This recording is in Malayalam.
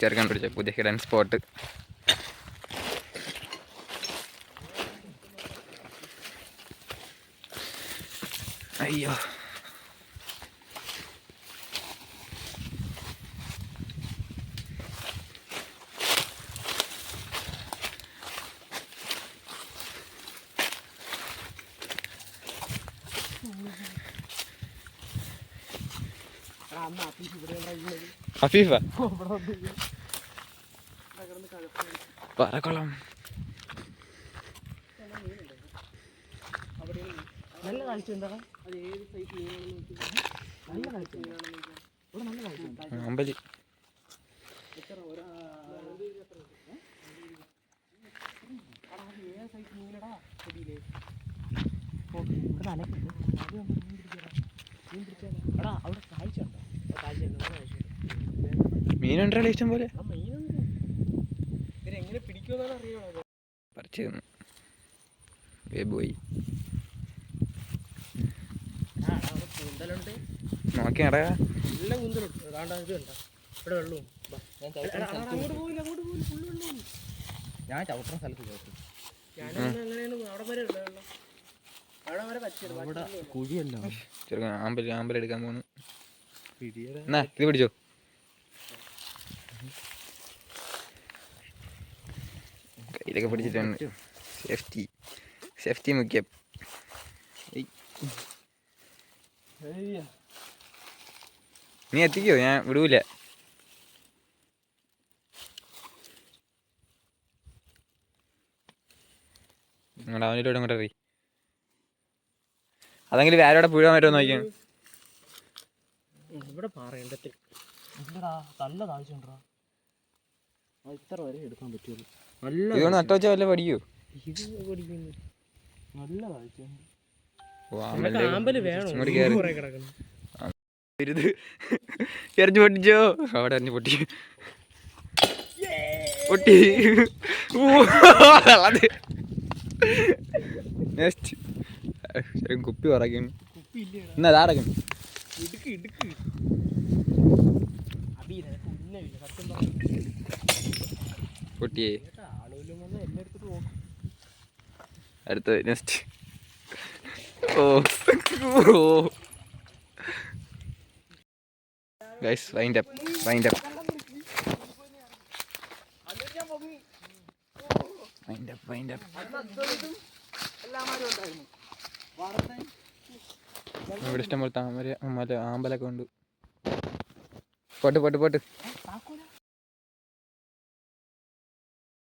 ചെറുക്കൻ കണ്ടുപിടിച്ച പുതിയ ഹിഡൻ സ്പോട്ട്. അയ്യോ. അഫീഫ പറക്കോളാം നല്ല കാഴ്ച ഏത് സൈസ് നല്ല കാഴ്ച നല്ല കാഴ്ച അമ്പലി എടാ അവിടെ കാഴ്ച ഉണ്ടോ കാഴ്ച മീനുണ്ടല്ലോ ഇഷ്ടം പോലെ? പറിച്ചു പോയി. നോക്കി നടക്കാ നല്ല കൂന്തലുണ്ട്. ഇവിടെ വെള്ളവും ഞാൻ ചവിട്ടുന്ന സ്ഥലത്ത് കുഴിയല്ല ചെറുക്കൻ ആമ്പൽ ആമ്പൽ എടുക്കാൻ പോണു. പിടിയുടെ. എന്നാ ഇത് പിടിച്ചോ. കയ്യിലൊക്കെ പിടിച്ചിട്ടാണ് സേഫ്റ്റി സേഫ്റ്റി മുഖ്യം. നീ എത്തിക്കോ? ഞാൻ വിടൂല. നിങ്ങളുടെ അവനിലൂടെ അങ്ങോട്ട് അറിയി അതെങ്കിലും വേറെ പുഴ പറ്റുമോ നോക്കിയാണ് ഇവിടെ പാറയണ്ടത്തിൽ ഉണ്ടോ ഇത്ര വരെ എടുക്കാൻ പറ്റുള്ളൂ നല്ല നട്ട വല്ല പഠിക്കൂ ഇത് നല്ല എറിഞ്ഞു പൊട്ടിച്ചോ? അവിടെ എറിഞ്ഞു പൊട്ടി. പൊട്ടി. നെക്സ്റ്റ് കുപ്പി പറക്കുന്നു കുപ്പി ഇല്ലേടാ എന്നാ അതാടക്കുന്നു ഇടുക്ക് ഇടുക്ക്. പൊട്ടിയേ അടുത്ത നെക്സ്റ്റ് ഓ ഓ. Guys wind up wind up wind up wind up ഇവിടെ ഇഷ്ടംപോലെ താമര മറ്റേ ആമ്പലൊക്കെ ഉണ്ട്. പോട്ട് പോട്ട് പോട്ട്.